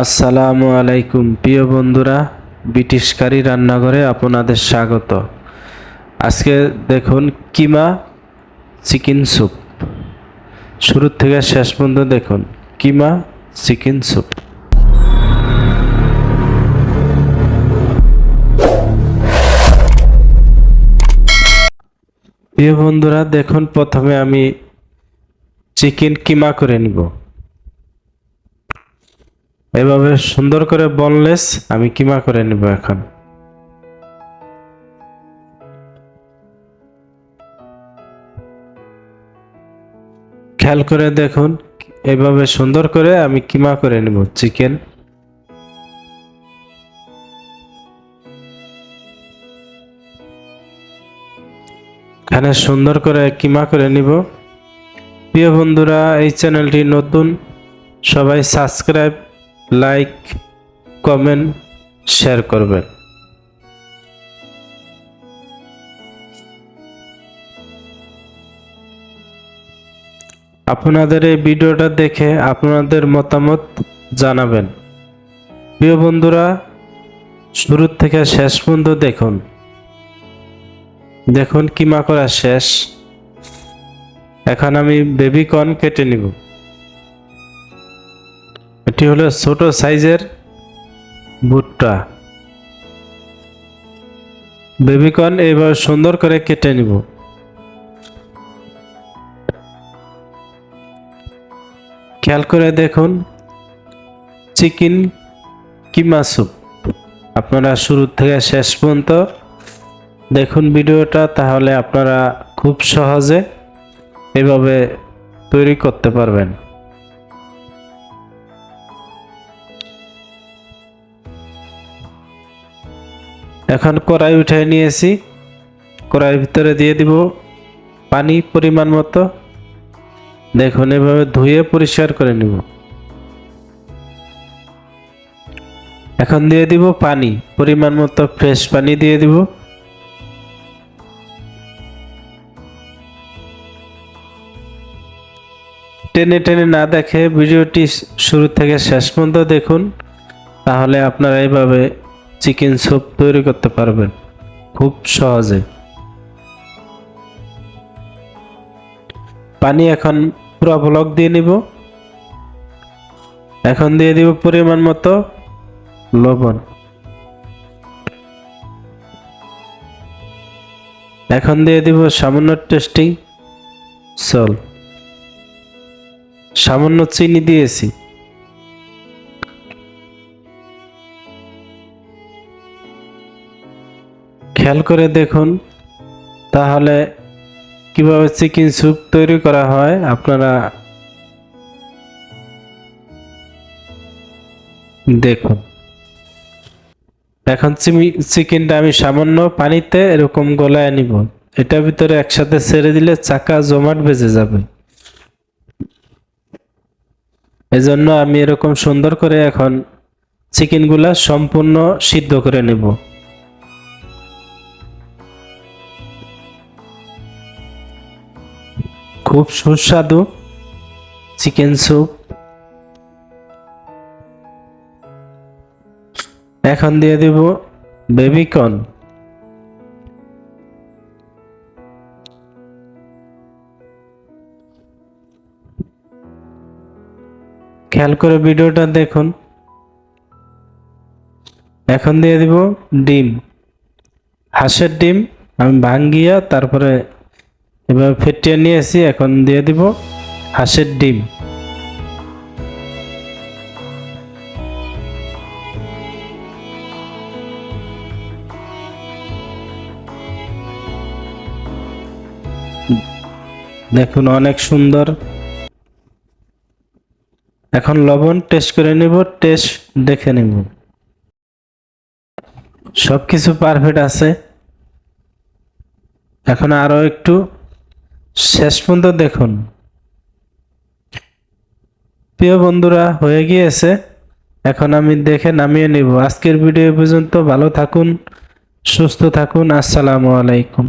আসসালামু আলাইকুম, প্রিয় বন্ধুরা ব্রিটিশ কারি রান্নাঘরে আপনাদের স্বাগত। আজকে দেখুন কিমা চিকেন স্যুপ। শুরু থেকে শেষ পর্যন্ত দেখুন কিমা চিকেন স্যুপ। প্রিয় বন্ধুরা, দেখুন প্রথমে আমি চিকেন কিমা করে নিব। এভাবে সুন্দর করে বললেস, আমি কিমা করে নিব এখন? খেয়াল করে দেখুন, এভাবে সুন্দর করে আমি কিমা করে নিব, চিকেন। এখানে সুন্দর করে কিমা করে নিব। প্রিয় বন্ধুরা, এই চ্যানেলটি নতুন, সবাই সাবস্ক্রাইব লাইক, কমেন্ট, শেয়ার করবেন। আপনাদের এই ভিডিওটা দেখে আপনাদের মতামত জানাবেন। প্রিয় বন্ধুরা, শুরু থেকে শেষ পর্যন্ত দেখুন। দেখুন কিমা করা শেষ। এখন আমি বেবি কর্ন কেটে নিব। এটি হলো ছোট সাইজের ভুট্টা। বেবিকর্ন এবার সুন্দর করে কেটে নিব। খেয়াল করে দেখুন, চিকেন কিমা স্যুপ। আপনারা শুরু থেকে শেষ পর্যন্ত দেখুন ভিডিওটা, তাহলে আপনারা খুব সহজে এভাবে তৈরি করতে পারবেন। এখন কড়াই উঠাই নিয়েছি। কড়াইয়ের ভিতরে দিয়ে দিব পানি পরিমাণ মতো। দেখুন, এভাবে ধুয়ে পরিষ্কার করে নিব। এখন দিয়ে দিব পানি, পরিমাণ মতো ফ্রেশ পানি দিয়ে দিব। টেনে টেনে না দেখে ভিডিওটি শুরু থেকে শেষ পর্যন্ত দেখুন, তাহলে আপনারা এইভাবে চিকেন স্যুপ তৈরি করতে পারবেন। খুব সহজে। পানি এখন পুরো ব্লক দিয়ে নিব। এখন দিয়ে দিব পরিমাণ মতো লবণ। এখন দিয়ে দিব সামান্য টেস্টিং সল সামান্য চিনি দিয়েছি। খেয়াল করে দেখুন। তাহলে কীভাবে চিকেন স্যুপ তৈরি করা হয় আপনারা দেখুন। এখন চিকেনটা আমি সামান্য পানিতে এরকম গলায় নিব। এটার ভিতরে একসাথে ছেড়ে দিলে চাকা জমাট বেজে যাবে। এজন্য আমি এরকম সুন্দর করে এখন চিকেনগুলা সম্পূর্ণ সিদ্ধ করে নেব। খুব সুস্বাদু চিকেন স্যুপ। এখন দিয়ে দেব বেবিকর্ন। খেয়াল করে ভিডিওটা দেখুন। এখন দিয়ে দিব ডিম। হাঁসের ডিম আমি ভাঙ্গিয়া তারপরে এবার ফেটিয়ে নিয়েছি, এখন দিয়ে দিব হাঁসের ডিম। দেখুন অনেক সুন্দর। এখন লবণ টেস্ট করে নেব, টেস্ট দেখে নেব। সব কিছু পারফেক্ট আছে। এখন আরও একটু শেষ পর্যন্ত দেখুন। প্রিয় বন্ধুরা, হয়ে গিয়েছে। এখন আমি দেখে নামিয়ে নেব। আজকের ভিডিও পর্যন্ত ভালো থাকুন, সুস্থ থাকুন। আসসালামু আলাইকুম।